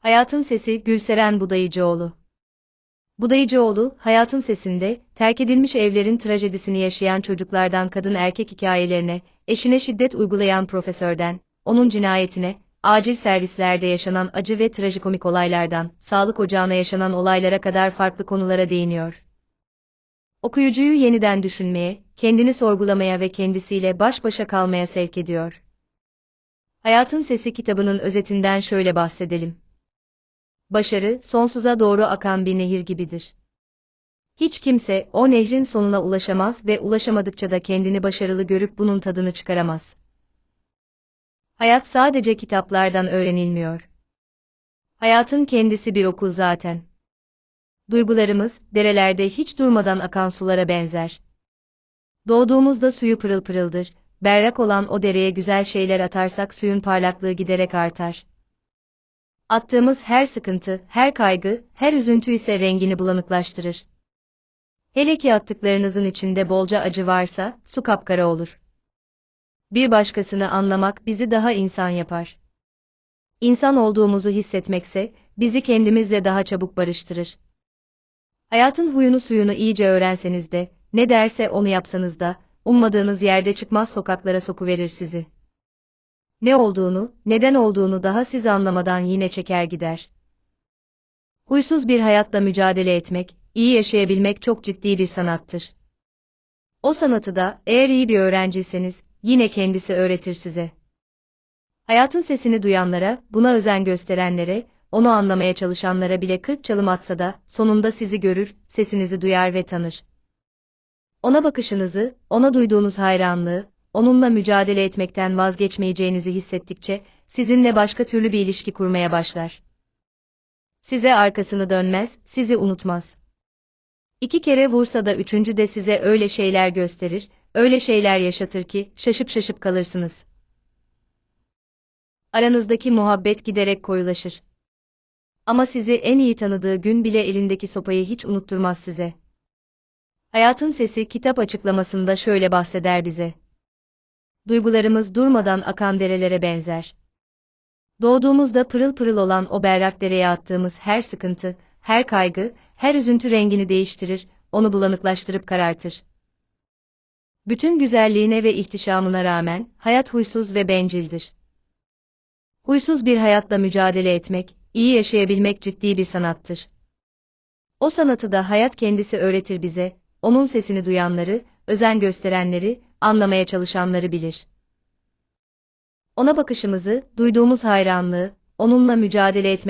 Hayatın Sesi Gülseren Budayıcıoğlu Budayıcıoğlu, Hayatın Sesi'nde, terk edilmiş evlerin trajedisini yaşayan çocuklardan kadın erkek hikayelerine, eşine şiddet uygulayan profesörden, onun cinayetine, acil servislerde yaşanan acı ve trajikomik olaylardan, sağlık ocağına yaşanan olaylara kadar farklı konulara değiniyor. Okuyucuyu yeniden düşünmeye, kendini sorgulamaya ve kendisiyle baş başa kalmaya sevk ediyor. Hayatın Sesi kitabının özetinden şöyle bahsedelim. Başarı, sonsuza doğru akan bir nehir gibidir. Hiç kimse, o nehrin sonuna ulaşamaz ve ulaşamadıkça da kendini başarılı görüp bunun tadını çıkaramaz. Hayat sadece kitaplardan öğrenilmiyor. Hayatın kendisi bir okul zaten. Duygularımız, derelerde hiç durmadan akan sulara benzer. Doğduğumuzda suyu pırıl pırıldır, berrak olan o dereye güzel şeyler atarsak suyun parlaklığı giderek artar. Attığımız her sıkıntı, her kaygı, her üzüntü ise rengini bulanıklaştırır. Hele ki attıklarınızın içinde bolca acı varsa, su kapkara olur. Bir başkasını anlamak bizi daha insan yapar. İnsan olduğumuzu hissetmekse, bizi kendimizle daha çabuk barıştırır. Hayatın huyunu suyunu iyice öğrenseniz de, ne derse onu yapsanız da, ummadığınız yerde çıkmaz sokaklara sokuverir sizi. Ne olduğunu, neden olduğunu daha siz anlamadan yine çeker gider. Huysuz bir hayatla mücadele etmek, iyi yaşayabilmek çok ciddi bir sanattır. O sanatı da, eğer iyi bir öğrenciyseniz, yine kendisi öğretir size. Hayatın sesini duyanlara, buna özen gösterenlere, onu anlamaya çalışanlara bile kırk çalım atsa da, sonunda sizi görür, sesinizi duyar ve tanır. Ona bakışınızı, ona duyduğunuz hayranlığı, onunla mücadele etmekten vazgeçmeyeceğinizi hissettikçe, sizinle başka türlü bir ilişki kurmaya başlar. Size arkasını dönmez, sizi unutmaz. İki kere vursa da üçüncü de size öyle şeyler gösterir, öyle şeyler yaşatır ki, şaşıp şaşıp kalırsınız. Aranızdaki muhabbet giderek koyulaşır. Ama sizi en iyi tanıdığı gün bile elindeki sopayı hiç unutturmaz size. Hayatın Sesi kitap açıklamasında şöyle bahseder bize. Duygularımız durmadan akan derelere benzer. Doğduğumuzda pırıl pırıl olan o berrak dereye attığımız her sıkıntı, her kaygı, her üzüntü rengini değiştirir, onu bulanıklaştırıp karartır. Bütün güzelliğine ve ihtişamına rağmen, hayat huysuz ve bencildir. Huysuz bir hayatla mücadele etmek, iyi yaşayabilmek ciddi bir sanattır. O sanatı da hayat kendisi öğretir bize, onun sesini duyanları, özen gösterenleri, anlamaya çalışanları bilir. Ona bakışımızı, duyduğumuz hayranlığı, onunla mücadele etmek